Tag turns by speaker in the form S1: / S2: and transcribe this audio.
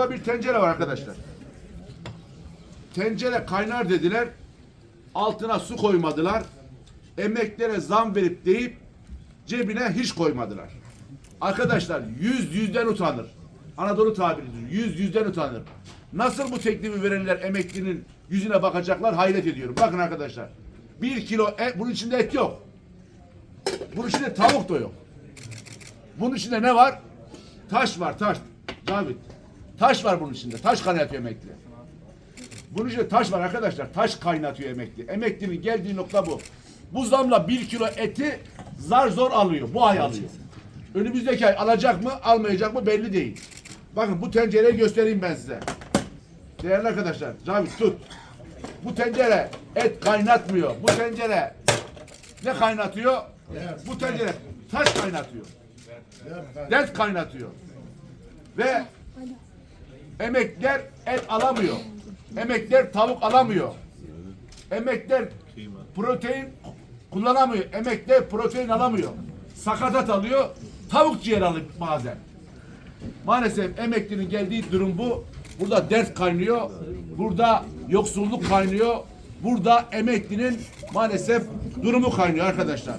S1: Burada bir tencere var arkadaşlar. Tencere kaynar dediler. Altına su koymadılar. Emeklere zam verip deyip cebine hiç koymadılar. Arkadaşlar yüz yüzden utanır. Anadolu tabiridir. Yüz yüzden utanır. Nasıl bu teklifi verenler emeklinin yüzüne bakacaklar hayret ediyorum. Bakın arkadaşlar. Bir kilo et, bunun içinde et yok. Bunun içinde tavuk da yok. Bunun içinde ne var? Taş var taş. David. Taş var bunun içinde. Taş kaynatıyor emekli. Bunun içinde taş var arkadaşlar. Taş kaynatıyor emekli. Emeklinin geldiği nokta bu. Bu zamla bir kilo eti zar zor alıyor. Bu ay alıyor. Önümüzdeki ay alacak mı almayacak mı belli değil. Bakın bu tencereyi göstereyim ben size. Değerli arkadaşlar. Cavit tut. Bu tencere et kaynatmıyor. Bu tencere ne kaynatıyor? Bu tencere taş kaynatıyor. Dert kaynatıyor. Ve emekler et alamıyor. Emekler tavuk alamıyor. Emekler protein kullanamıyor. Emekler protein alamıyor. Sakatat alıyor. Tavuk ciğer alıyor bazen. Maalesef emeklinin geldiği durum bu. Burada dert kaynıyor. Burada yoksulluk kaynıyor. Burada emeklinin maalesef durumu kaynıyor arkadaşlar.